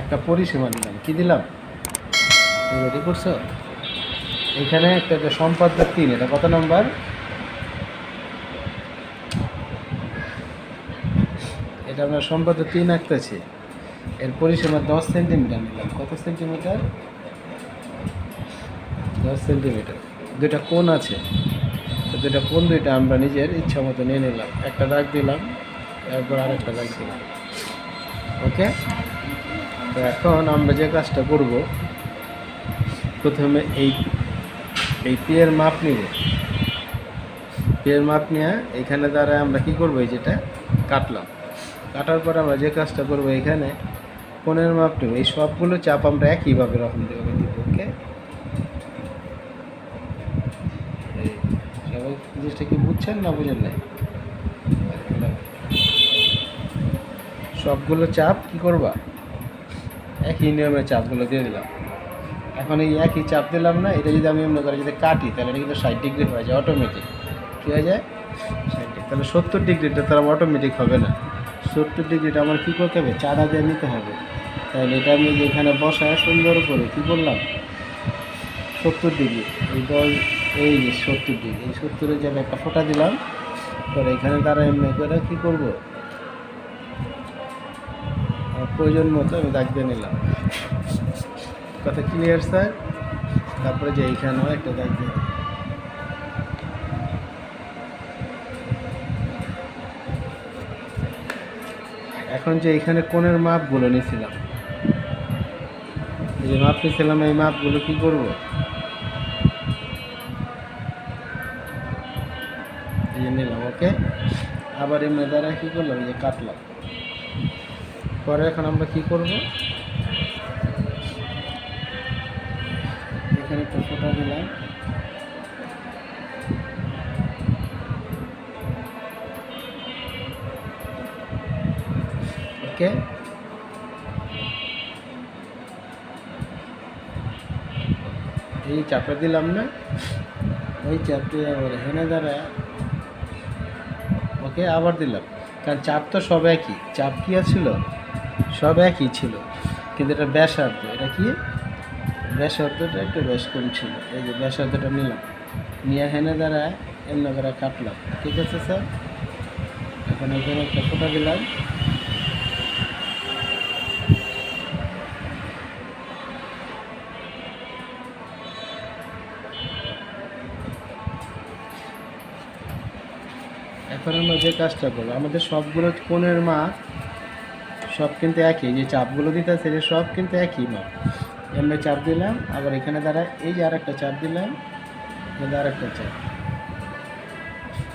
একটা পরিসীমা দিলাম কি দিলাম? রেডি করছ এখানে একটা যে সম্পাদ্য তিন, এটা কত নম্বর? এটা আমরা সম্পাদ্য তিন আঁকতেছি। এর পরিসীমা দশ সেন্টিমিটার নিলাম। কত সেন্টিমিটার? দশ সেন্টিমিটার। দুইটা কোন আছে। দুইটা কোণ দুইটা আমরা নিজের ইচ্ছা মতো নিয়ে নিলাম। একটা দাগ দিলাম, এরপর আরেকটা দাগ দিলাম। ওকে? তো এখন আমরা যে কাজটা করব, প্রথমে এই এই পিয়ের মাপ নিব। পিয়ের মাপ নিয়ে এখানে দ্বারা আমরা কি করব, এই যেটা কাটলাম। কাটার পর আমরা যে কাজটা করব এখানে কোণের মাপ নেব। এই সবগুলো চাপ আমরা একইভাবে রকম দেবো ওকে সবাই জিনিসটা কি বুঝছেন না বুঝেন নাই? সবগুলো চাপ কি করবা? একই নিয়মে চাপগুলো দিয়ে দিলাম। এখন এই একই চাপ দিলাম না, এটা যদি আমি মনে করি যদি কাটি, তাহলে এটা কিন্তু ষাট ডিগ্রি হয়ে যায় অটোমেটিক কী হয়ে যায়? ষাট ডিগ্রি। তাহলে সত্তর ডিগ্রিটা তার অটোমেটিক হবে না। সত্তর ডিগ্রিটা আমার কী করতে হবে? চারা দিয়ে নিতে হবে। তাহলে এটা আমি যেখানে বসায় সুন্দর করে কী করলাম সত্তর ডিগ্রি। এই দশ এই যে সত্তর ডিগ্রি। এই সত্তরের জায়গায় একটা ফোঁটা দিলাম। পরে এখানে তারা এমনি করে কী করব? প্রয়োজন মতো আমি দাগ নিলাম। কথা ক্লিয়ার স্যার তারপরে যে এইখানেও একটা দাগ দিয়ে এখন যে এখানে কোণের মাপগুলো নিয়েছিলাম যে মাপ নিয়েছিলাম এই মাপগুলো কি করব? এই নিলাম ওকে আবার এমনি দ্বারা কী করলাম? যে কাটলাম। পরে এখন আমরা কি করব? এখানে একটা ফোটা দিলাম। ওকে। এই চাপে দিলাম না। ওই চাপটি আবার হেনে দ্বারা ওকে, আবার দিলাম। কারণ চাপ তো সব একই। চাপ কি ছিল? সব একই ছিল। কিন্তু এটা ব্যাসার্ধ। এটা কি? ব্যাসার্ধটা একটু বেশ কম ছিল। এই যে ব্যাসার্ধটা নিলাম। নিয়ে হেনে দ্বারা এমনি করে কাটলাম। ঠিক আছে, স্যার? এখন এখানে একটা দিলাম। এখন আমরা যে কাজটা করব, আমাদের সবগুলো কোণের মাপ সব কিন্তু একই, যে চাপগুলো দিতেছে যে সব কিন্তু একই মাপ। এমনি চাপ দিলাম, আবার এখানে দ্বারা এই যে আরেকটা চাপ দিলাম এখানে আরেকটা চাপ।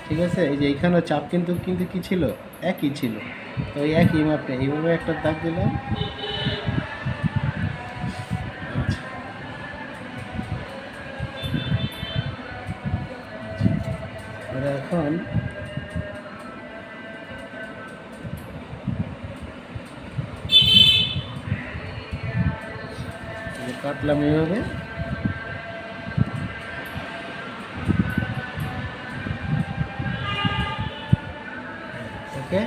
ঠিক আছে? এই যে এইখানেও চাপ কিন্তু কিন্তু কি ছিল? একই ছিল। তো ওই একই মাপে এইভাবে একটা দাগ দিলাম। আচ্ছা। এখন কাটলাম এইভাবে। ওকে?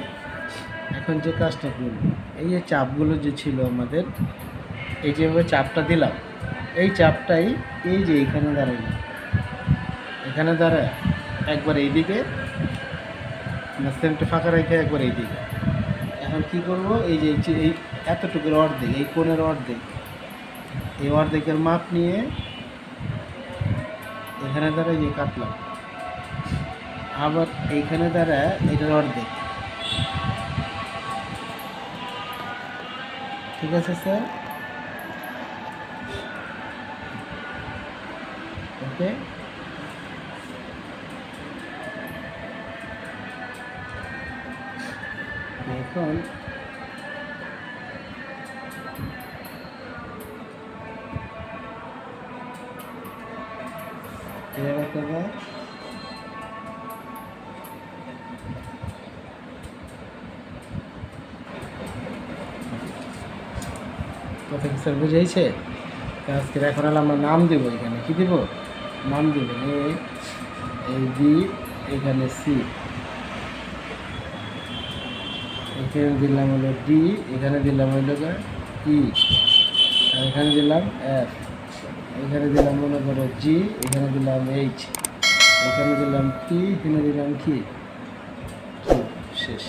এখন যে কাজটা করব, এই যে চাপগুলো যে ছিল আমাদের, এই যেভাবে চাপটা দিলাম, এই চাপটাই এই যে এখানে দাঁড়াইলাম এখানে দাঁড়ায়, একবার এইদিকে সেমটা ফাঁকা রেখে একবার এইদিকে। এখন কি করব, এই যে এই এতটুকুর অর্ধেক, এই কোণের অর্ধেক এই অর্ধেকের মাপ নিয়ে এখানে দ্বারা যে কাটলাম। আবার এইখানে দ্বারা এটার অর্ধেক। ঠিক আছে, স্যার? ওকে। এখন এবার করব কথা কি স্যার বুঝাইছে? আজকে এখন আমরা নাম দিব এখানে। কি দিব? নাম দিব এ এই বি, এখানে সি। এখানে দিলাম হলো ডি, এখানে দিলাম হলো ই। আর এখানে দিলাম এফ। এখানে দিলাম মনে করো জি এখানে দিলাম এইচ এখানে দিলাম টি এখানে দিলাম কি? শেষ।